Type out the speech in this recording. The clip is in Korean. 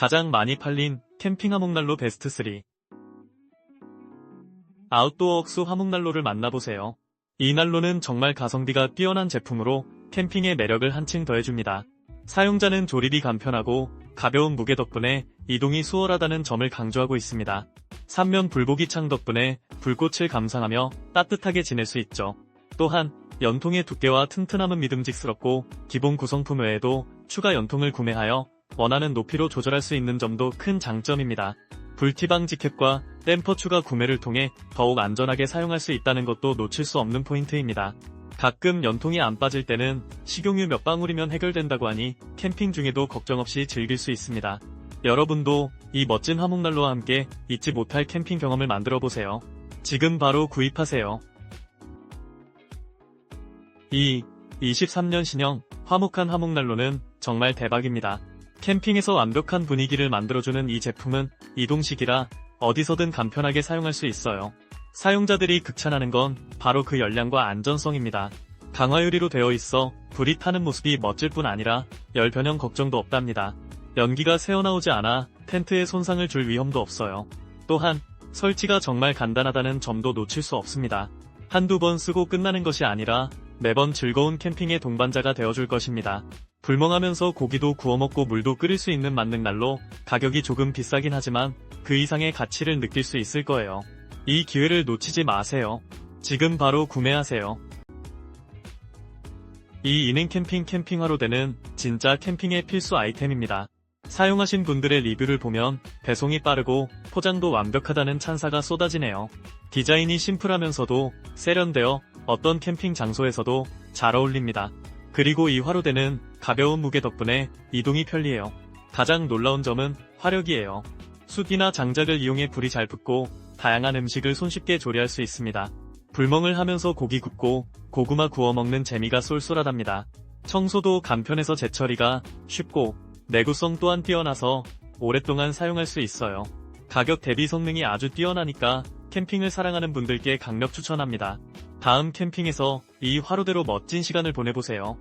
가장 많이 팔린 캠핑 화목난로 베스트 3. 아웃도어 억수 화목난로를 만나보세요. 이 난로는 정말 가성비가 뛰어난 제품으로 캠핑의 매력을 한층 더해줍니다. 사용자는 조립이 간편하고 가벼운 무게 덕분에 이동이 수월하다는 점을 강조하고 있습니다. 삼면 불보기 창 덕분에 불꽃을 감상하며 따뜻하게 지낼 수 있죠. 또한 연통의 두께와 튼튼함은 믿음직스럽고 기본 구성품 외에도 추가 연통을 구매하여 원하는 높이로 조절할 수 있는 점도 큰 장점입니다. 불티방 지켓과 댐퍼 추가 구매를 통해 더욱 안전하게 사용할 수 있다는 것도 놓칠 수 없는 포인트입니다. 가끔 연통이 안 빠질 때는 식용유 몇 방울이면 해결된다고 하니 캠핑 중에도 걱정 없이 즐길 수 있습니다. 여러분도 이 멋진 화목난로와 함께 잊지 못할 캠핑 경험을 만들어 보세요. 지금 바로 구입하세요. 이 23년 신형 화목한 화목난로는 정말 대박입니다. 캠핑에서 완벽한 분위기를 만들어주는 이 제품은 이동식이라 어디서든 간편하게 사용할 수 있어요. 사용자들이 극찬하는 건 바로 그 연량과 안전성입니다. 강화 유리로 되어 있어 불이 타는 모습이 멋질 뿐 아니라 열 변형 걱정도 없답니다. 연기가 새어나오지 않아 텐트에 손상을 줄 위험도 없어요. 또한 설치가 정말 간단하다는 점도 놓칠 수 없습니다. 한두 번 쓰고 끝나는 것이 아니라 매번 즐거운 캠핑의 동반자가 되어줄 것입니다. 불멍하면서 고기도 구워 먹고 물도 끓일 수 있는 만능 난로 가격이 조금 비싸긴 하지만 그 이상의 가치를 느낄 수 있을 거예요. 이 기회를 놓치지 마세요. 지금 바로 구매하세요. 이 이능 캠핑 캠핑화로 되는 진짜 캠핑의 필수 아이템입니다. 사용하신 분들의 리뷰를 보면 배송이 빠르고 포장도 완벽하다는 찬사가 쏟아지네요. 디자인이 심플하면서도 세련되어 어떤 캠핑 장소에서도 잘 어울립니다. 그리고 이 화로대는 가벼운 무게 덕분에 이동이 편리해요. 가장 놀라운 점은 화력이에요. 숯이나 장작을 이용해 불이 잘 붙고 다양한 음식을 손쉽게 조리할 수 있습니다. 불멍을 하면서 고기 굽고 고구마 구워 먹는 재미가 쏠쏠하답니다. 청소도 간편해서 재처리가 쉽고 내구성 또한 뛰어나서 오랫동안 사용할 수 있어요. 가격 대비 성능이 아주 뛰어나니까 캠핑을 사랑하는 분들께 강력 추천합니다. 다음 캠핑에서 이 화로대로 멋진 시간을 보내보세요.